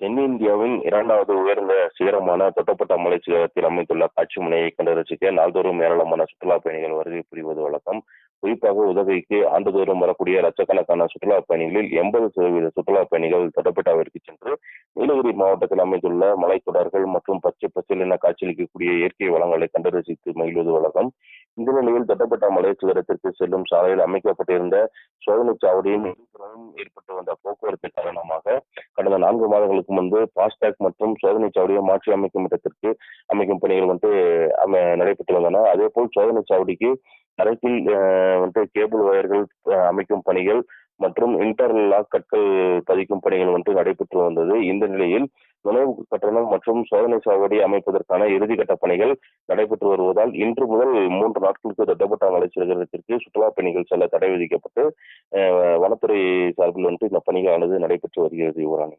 தென்னிந்தியாவின் இரண்டாவது உயர்ந்த சிகரமான தொட்டப்பட்ட மலை சிகரத்தில் அமைந்துள்ள காட்சி முனையை கண்டு ரசிக்க நாள்தோறும் ஏராளமான சுற்றுலா பயணிகள் வருகை புரிவது வழக்கம். குறிப்பாக உதவிக்கு ஆண்டுதோறும் வரக்கூடிய லட்சக்கணக்கான சுற்றுலா பயணிகளில் எண்பது சதவீத சுற்றுலா பயணிகள் தொட்டப்பட்டாவிற்கு சென்று நீலகிரி மாவட்டத்தில் அமைந்துள்ள மலைத்தொடர்கள் மற்றும் பச்சை பச்சையில் காட்சியளிக்கக்கூடிய இயற்கை வளங்களை கண்டு ரசித்து மகிழ்வது வழக்கம். இந்த நிலையில் தொட்டப்பட்ட மலை சிகரத்திற்கு செல்லும் சாலையில் அமைக்கப்பட்டிருந்த சோதனை சாவடியின் ஏற்பட்டு வந்த போக்குவரத்து நான்கு மாதங்களுக்கு முன்பு பாஸ்டாக் மற்றும் சோதனை சாவடியை மாற்றி அமைக்கும் இடத்திற்கு அமைக்கும் பணிகள் வந்து அமை நடைபெற்று வந்தன. அதே போல் சோதனை சாவடிக்கு அரசில் வந்து கேபிள் வயர்கள் அமைக்கும் பணிகள் மற்றும் இன்டர்லாக் கற்கள் பதிக்கும் பணிகள் வந்து நடைபெற்று வந்தது. இந்த நிலையில் நுழைவு கட்டணம் மற்றும் சோதனை சாவடி அமைப்பதற்கான இறுதிக்கட்ட பணிகள் நடைபெற்று வருவதால் இன்று முதல் மூன்று நாட்களுக்கு தட்டப்பட்ட மலை சிகரத்திற்கு சுற்றுலா பயணிகள் செல்ல தடை விதிக்கப்பட்டு வனத்துறை சார்பில் வந்து இந்த பணிகளானது நடைபெற்று வருகிறது யுவராணி.